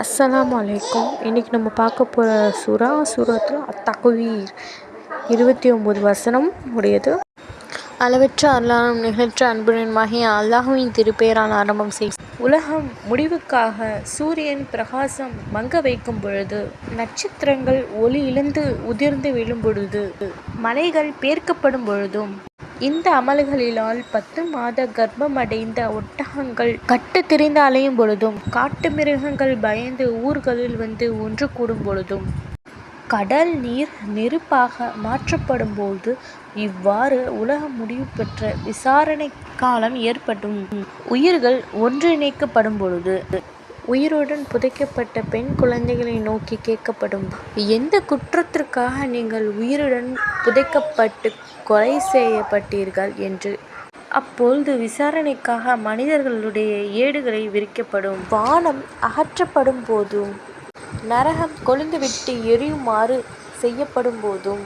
அஸ்ஸலாம் அலைக்கும். இன்றைக்கி நம்ம பார்க்க போகிற சுறா சூரத்தில் அத்தகுவீர். இருபத்தி ஒம்பது வசனம் உடையது. அளவற்ற அருளாலும் நிகழ்ற்ற அன்புடன்மாகிய அல்லாஹுவின் திருப்பெயரால் ஆரம்பம் செய். உலகம் முடிவுக்காக சூரியன் பிரகாசம் மங்க வைக்கும் பொழுது நட்சத்திரங்கள் ஒளி இழந்து உதிர்ந்து விழும் பொழுது மலைகள் பேர்க்கப்படும் பொழுதும் இந்த அமல்களினால் பத்து மாத கர்ப்பமடைந்த ஒட்டகங்கள் கட்டு திரிந்து அலையும் பொழுதும் காட்டு மிருகங்கள் பயந்து ஊர்களில் வந்து ஒன்று கூடும் பொழுதும் கடல் நீர் நெருப்பாக மாற்றப்படும் போது இவ்வாறு உலகம் முடிவு பெற்ற விசாரணை காலம் ஏற்படும் உயிர்கள் ஒன்றிணைக்கப்படும் பொழுது உயிருடன் புதைக்கப்பட்ட பெண் குழந்தைகளை நோக்கி கேட்கப்படும். எந்த குற்றத்திற்காக நீங்கள் உயிருடன் புதைக்கப்பட்டு கொலை செய்யப்பட்டீர்கள் என்று? அப்பொழுது விசாரணைக்காக மனிதர்களுடைய ஏடுகளை விரிக்கப்படும். வானம் அகற்றப்படும் போதும் நரகம் கொழுந்துவிட்டு எரியுமாறு செய்யப்படும் போதும்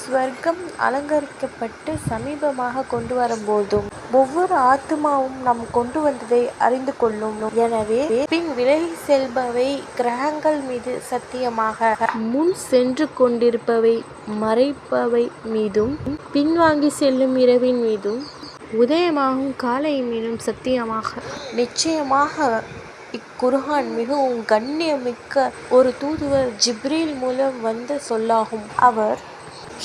ஸ்வர்க்கம் அலங்கரிக்கப்பட்டு சமீபமாக கொண்டு வரும்போதும் ஒவ்வொரு ஆத்மாவும் நாம் கொண்டு வந்ததை அறிந்து கொள்ளும். எனவே பின் விலகி செல்பவை கிரகங்கள் மீது சத்தியமாக முன் சென்று கொண்டிருப்பவை மறைப்பவை மீதும் பின்வாங்கி செல்லும் இரவின் மீதும் உதயமாகும் காலை மீதும் சத்தியமாக. நிச்சயமாக இக்குர்ஹான் மிகவும் கண்ணியமிக்க ஒரு தூதுவர் ஜிப்ரீல் மூலம் வந்த சொல்லாகும். அவர்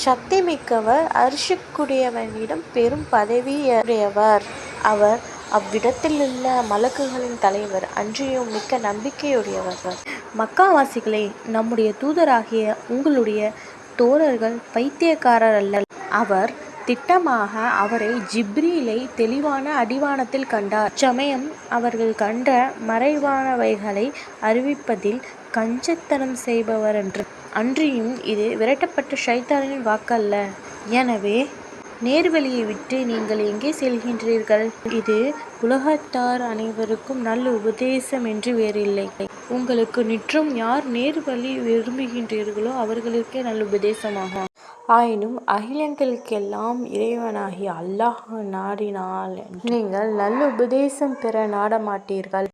சக்தி மிக்கவர் அரிசிக்குரியவனிடம் பெரும் பதவியுடையவர் அவர் அவ்விடத்திலுள்ள மலக்குகளின் தலைவர் அன்றியும் மிக்க நம்பிக்கையுடையவர். மக்காவாசிகளே நம்முடைய தூதராகிய உங்களுடைய தோழர்கள் பைத்தியக்காரர் அல்ல அவர் திட்டமாக அவரை ஜிப்ரீலை தெளிவான அடிவானத்தில் கண்டார். சமயம் அவர்கள் கண்ட மறைவானவைகளை அறிவிப்பதில் கஞ்சத்தனம் செய்பவர் என்று அன்றியும் இது விரட்டப்பட்ட ஷைத்தானின் வாக்கல்ல. எனவே நேர்வழியை விட்டு நீங்கள் எங்கே செல்கின்றீர்கள்? இது உலகத்தார் அனைவருக்கும் நல்ல உபதேசம் என்று வேறில்லை. உங்களுக்கு நிற்றும் யார் நேர்வழி விரும்புகின்றீர்களோ அவர்களுக்கே நல்ல உபதேசமாகும். ஆயினும் அகிலங்களுக்கெல்லாம் இறைவனாகி அல்லாஹ் நாடினால் நீங்கள் நல்ல உபதேசம் பெற நாடமாட்டீர்கள்.